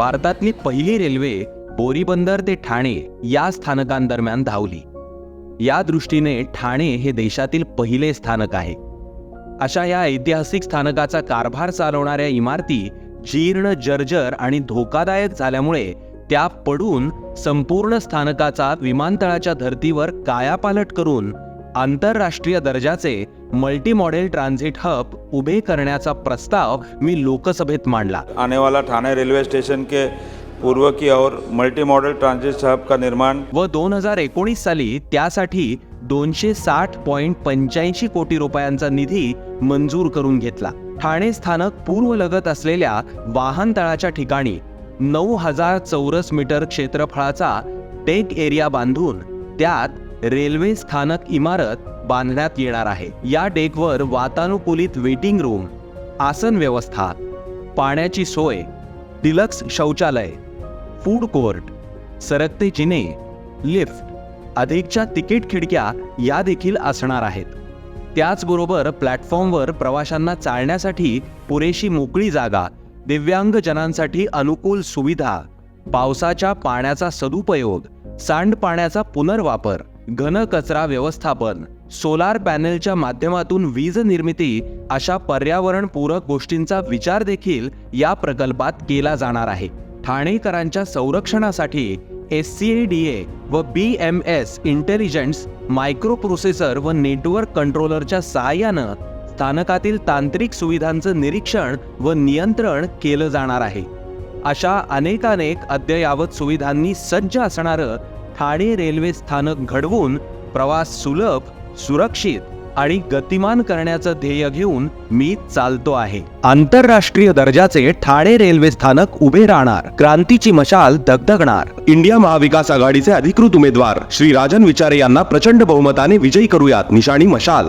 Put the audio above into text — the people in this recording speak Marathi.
भारतातली पहिली रेल्वे बोरीबंदर ते ठाणे या स्थानकांदरम्यान धावली. या दृष्टीने ठाणे हे देशातील पहिले स्थानक आहे. अशा या ऐतिहासिक स्थानकाचा कारभार चालवणाऱ्या इमारती जीर्ण जर्जर आणि धोकादायक झाल्यामुळे त्या पडून संपूर्ण स्थानकाचा विमानतळाच्या धर्तीवर कायापालट करून आंतरराष्ट्रीय दर्जाचे मल्टी मॉडेल ट्रान्झिट हब उभे करण्याचा प्रस्ताव मी लोकसभेत मांडला. आने वाला ठाणे रेलवे स्टेशन के पूर्व की ओर मल्टी मॉडल ट्रांजिट हब का निर्माण व दोन हजार एकोणीस साली त्यासाठी दोनशे साठ पॉईंट पंच्याऐंशी कोटी रुपयांचा निधी मंजूर करून घेतला. ठाणे स्थानक पूर्वलगत असलेल्या वाहनतळाच्या ठिकाणी नऊ हजार चौरस मीटर क्षेत्रफळाचा टेक एरिया बांधून त्यात रेल्वे स्थानक इमारत बांधण्यात येणार आहे. या डेकवर वातानुकूलित वेटिंग रूम आसन व्यवस्था पाण्याची सोय डिलक्स शौचालय फूड कोर्ट सरकते जिने लिफ्ट अधिकच्या तिकीट खिडक्या या देखील असणार आहेत. त्याचबरोबर प्लॅटफॉर्मवर प्रवाशांना चालण्यासाठी पुरेशी मोकळी जागा दिव्यांगजनांसाठी अनुकूल सुविधा पावसाच्या पाण्याचा सदुपयोग सांडपाण्याचा पुनर्वापर घन कचरा व्यवस्थापन सोलार पॅनेलच्या माध्यमातून वीज निर्मिती अशा पर्यावरणपूरक गोष्टींचा विचार देखील या प्रकल्पात केला जाणार आहे. ठाणेकरांच्या संरक्षणासाठी S C A D A व B M S intelligence micro processor व नेटवर्क कंट्रोलरच्या सहाय्यानं स्थानकातील तांत्रिक सुविधांचं निरीक्षण व नियंत्रण केलं जाणार आहे. अशा अनेकानेक अद्ययावत सुविधांनी सज्ज असणारं ठाणे रेल्वे स्थानक घडवून प्रवास सुलभ सुरक्षित आणि गतिमान करण्याचं ध्येय घेऊन मी चालतो आहे. आंतरराष्ट्रीय दर्जाचे ठाणे रेल्वे स्थानक उभे राहणार. क्रांतीची मशाल दगदगणार. इंडिया महाविकास आघाडीचे अधिकृत उमेदवार श्री राजन विचारे यांना प्रचंड बहुमताने विजयी करूयात. निशाणी मशाल.